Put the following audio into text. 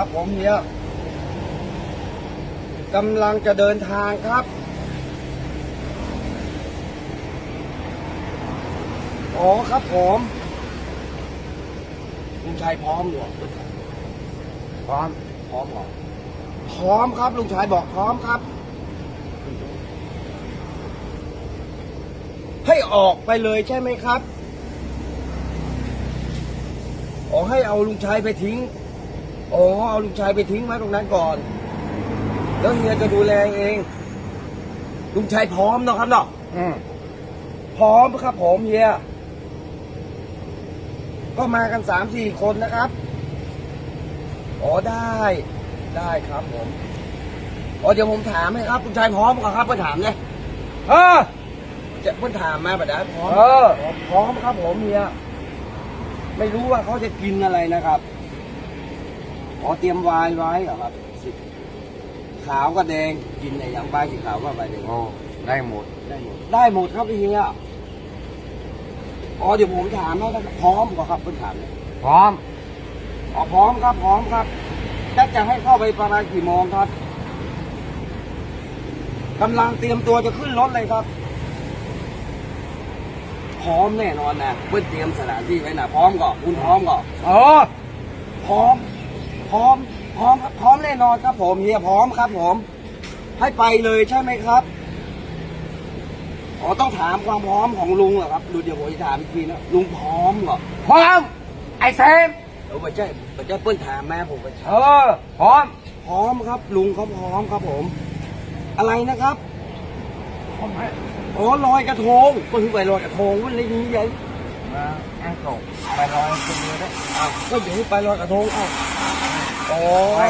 ครับผมเฮียกำลังจะเดินทางครับ อ๋อครับผมลุงชายพร้อมอยู่พร้อม พร้อมหรอพร้อมครับลุงชายบอกพร้อมครับ ให้ออกไปเลยใช่ไหมครับอ๋อให้เอาลุงชายไปทิ้ง อ๋อเอาลุงชายไปทิ้งไว้ตรงนั้นก่อน แล้วเฮียจะดูแลเอง ลุงชายพร้อมเนาะครับเนาะอืมพร้อมครับผมเฮีย ก็มากันสามสี่คนนะครับ อ๋อได้ ได้ครับผม อ๋อเดี๋ยวผมถามให้ครับคุณชายพร้อมก่อนครับเพื่อถามเลยเออจะเพื่อถามมาแบบนั้นพร้อมเออพร้อมครับผมเฮีย ไม่รู้ว่าเขาจะกินอะไรนะครับ อ๋อเตรียมไวน์ไว้เหรอครับสีขาวกับแดงกินอะไรอย่างใบสีขาวกับใบแดงโอ้ได้หมด ได้หมดได้หมดครับพี่เฮียอ๋อเดี๋ยวผมถามให้นะครับพร้อมก่อนครับเพื่อถามเลยพร้อมอ๋อพร้อมครับพร้อมครับจะจะให้เข้าไปประมาณกี่โมงครับกำลังเตรียมตัวจะขึ้นรถเลยครับ พร้อมแน่นอนนะเพื่อเตรียมสถานที่ไว้นะพร้อมก่อนคุณพร้อมก่อนเออพร้อม พร้อม พร้อมครับพร้อมแน่นอนครับผมเฮียพร้อมครับผม ให้ไปเลยใช่ไหมครับอ๋อต้องถามความพร้อมของลุงเหรอครับดูเดี๋ยวผมจะถามอีกทีนะลุงพร้อมเหรอพร้อมไอ้เซมเออไม่ใช่ไม่ใช่เปิ้ลถามแม่ผมไปถามเออพร้อม พร้อมครับ ลุงเขาพร้อมครับผม อะไรนะครับพร้อมให้อ๋อลอยกระทงก็คือไปลอยกระทงวันอะไรนี้ยัยมาแอนส่งไปลอยคนเดียวได้อ้าวก็เดี๋ยวไปลอยกระทงอ้าว อ๋อไป